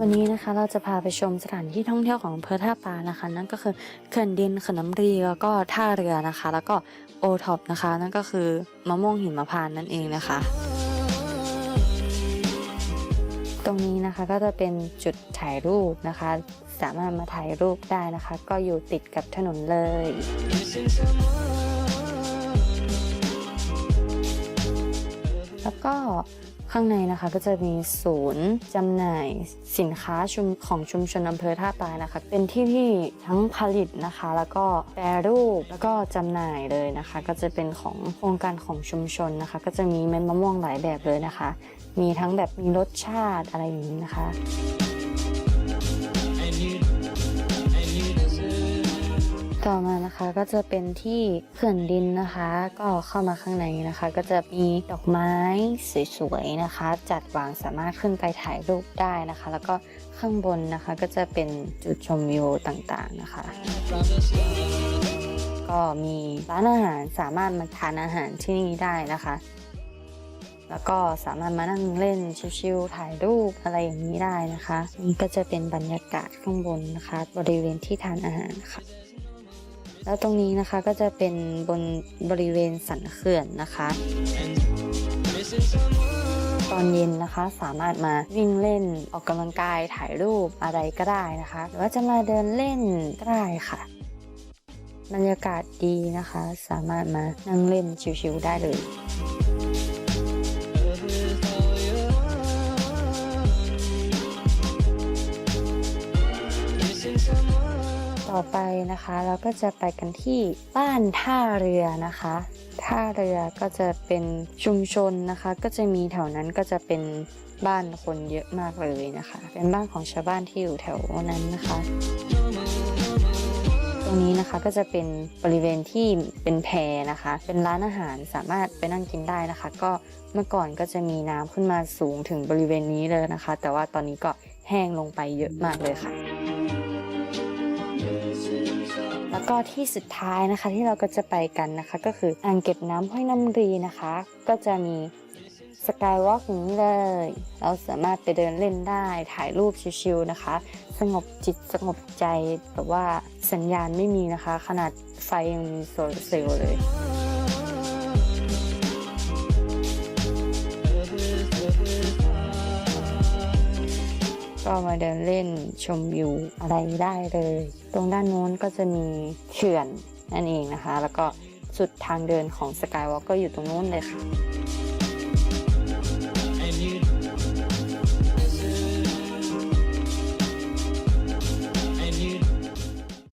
วันนี้นะคะเราจะพาไปชมสถานที่ท่องเที่ยวของอำเภอท่าปลานะคะ นั่นก็คือเขื่อนดินเขื่อนน้ำรีแล้วก็ท่าเรือนะคะ แล้วก็โอท็อปนะคะ นั่นก็คือมะม่วงหิมพานนั่นเองนะคะ ตรงนี้นะคะก็จะเป็นจุดถ่ายรูปนะคะ สามารถมาถ่ายรูปได้นะคะ ก็อยู่ติดกับถนนเลยแล้วก็ ข้างในนะคะก็จะมีศูนย์จำหน่ายสินค้าชุมของชุมชนอำเภอท่าปลายนะคะ เป็นที่ที่ทั้งผลิตนะคะ แล้วก็แปรรูปแล้วก็จำหน่ายเลยนะคะ ก็จะเป็นของโครงการของชุมชนนะคะ ก็จะมีเม็ดมะม่วงหลายแบบเลยนะคะ มีทั้งแบบมีรสชาติอะไรอย่างนี้นะคะ ต่อมานะคะก็จะเป็นที่เขื่อนดินนะคะ ก็เข้ามาข้างในนะคะ ก็จะมีดอกไม้สวยๆนะคะ จัดวางสามารถขึ้นไปถ่ายรูปได้นะคะ แล้วก็ข้างบนนะคะก็จะเป็นจุดชมวิวต่างๆนะคะ ก็มีร้านอาหารสามารถมาทานอาหารที่นี่ได้นะคะ แล้วก็สามารถมานั่งเล่นชิลๆถ่ายรูปอะไรอย่างนี้ได้นะคะ นี่ก็จะเป็นบรรยากาศข้างบนนะคะ บริเวณที่ทานอาหารค่ะ แล้วตรงนี้นะคะก็จะเป็นบนบริเวณสันเขื่อนนะคะ ตอนเย็นนะคะสามารถมาวิ่งเล่นออกกำลังกายถ่ายรูปอะไรก็ได้นะคะหรือว่าจะมาเดินเล่นก็ได้ค่ะ บรรยากาศดีนะคะ สามารถมานั่งเล่นชิวๆได้เลย ต่อไปนะคะ เราก็จะไปกันที่บ้านท่าเรือนะคะ ท่าเรือก็จะเป็นชุมชนนะคะ ก็จะมีแถวนั้นก็จะเป็นบ้านคนเยอะมากเลยนะคะ เป็นบ้านของชาวบ้านที่อยู่แถวนั้นนะคะ ตรงนี้นะคะก็จะเป็นบริเวณที่เป็นแพนะคะ เป็นร้านอาหารสามารถไปนั่งกินได้นะคะ ก็เมื่อก่อนก็จะมีน้ำขึ้นมาสูงถึงบริเวณนี้เลยนะคะ แต่ว่าตอนนี้ก็แห้งลงไปเยอะมากเลยค่ะ ก็ที่สุดท้ายนะคะที่เราก็จะไปกันนะคะ ก็คืออ่างเก็บน้ำห้วยน้ำรีนะคะ ก็จะมีสกายวอล์กอย่างนี้เลย เราสามารถไปเดินเล่นได้ถ่ายรูปชิลๆนะคะ สงบจิตสงบใจแบบว่าสัญญาณไม่มีนะคะ ขนาดไฟยังมีโซลเซลล์เลย ก็มาเดินเล่นชมวิวอะไรได้เลย ตรงด้านโน้นก็จะมีเขื่อนนั่นเองนะคะ แล้วก็สุดทางเดินของสกายวอล์กก็อยู่ตรงโน้นเลยค่ะ